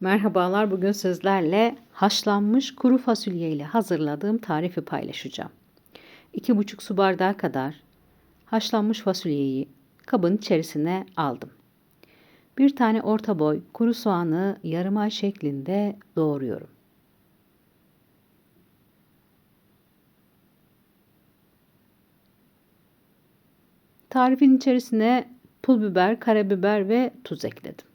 Merhabalar, bugün sizlerle haşlanmış kuru fasulye ile hazırladığım tarifi paylaşacağım. 2,5 su bardağı kadar haşlanmış fasulyeyi kabın içerisine aldım. Bir tane orta boy kuru soğanı yarım ay şeklinde doğruyorum. Tarifin içerisine pul biber, karabiber ve tuz ekledim.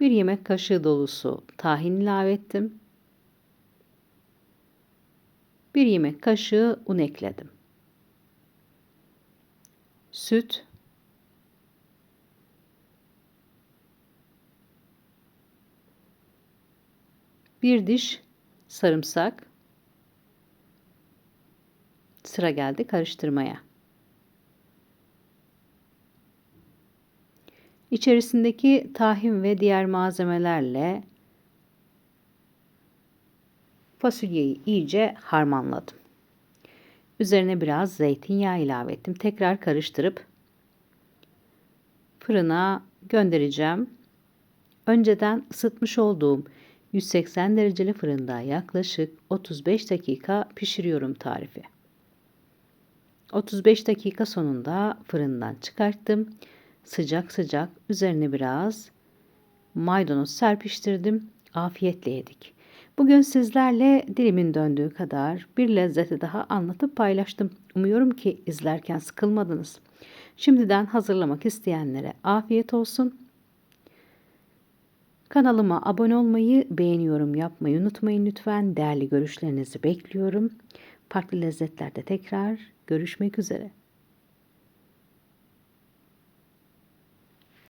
Bir yemek kaşığı dolusu tahin ilave ettim. Bir yemek kaşığı un ekledim. Süt, bir diş sarımsak. Sıra geldi karıştırmaya. İçerisindeki tahin ve diğer malzemelerle fasulyeyi iyice harmanladım. Üzerine biraz zeytinyağı ilave ettim. Tekrar karıştırıp fırına göndereceğim. Önceden ısıtmış olduğum 180 dereceli fırında yaklaşık 35 dakika pişiriyorum tarifi. 35 dakika sonunda fırından çıkarttım sıcak sıcak üzerine biraz maydanoz serpiştirdim. Afiyetle yedik. Bugün sizlerle dilimin döndüğü kadar bir lezzeti daha anlatıp paylaştım. Umuyorum ki izlerken sıkılmadınız. Şimdiden hazırlamak isteyenlere afiyet olsun. Kanalıma abone olmayı, beğeniyorum yapmayı unutmayın lütfen. Değerli görüşlerinizi bekliyorum. Farklı lezzetlerde tekrar görüşmek üzere.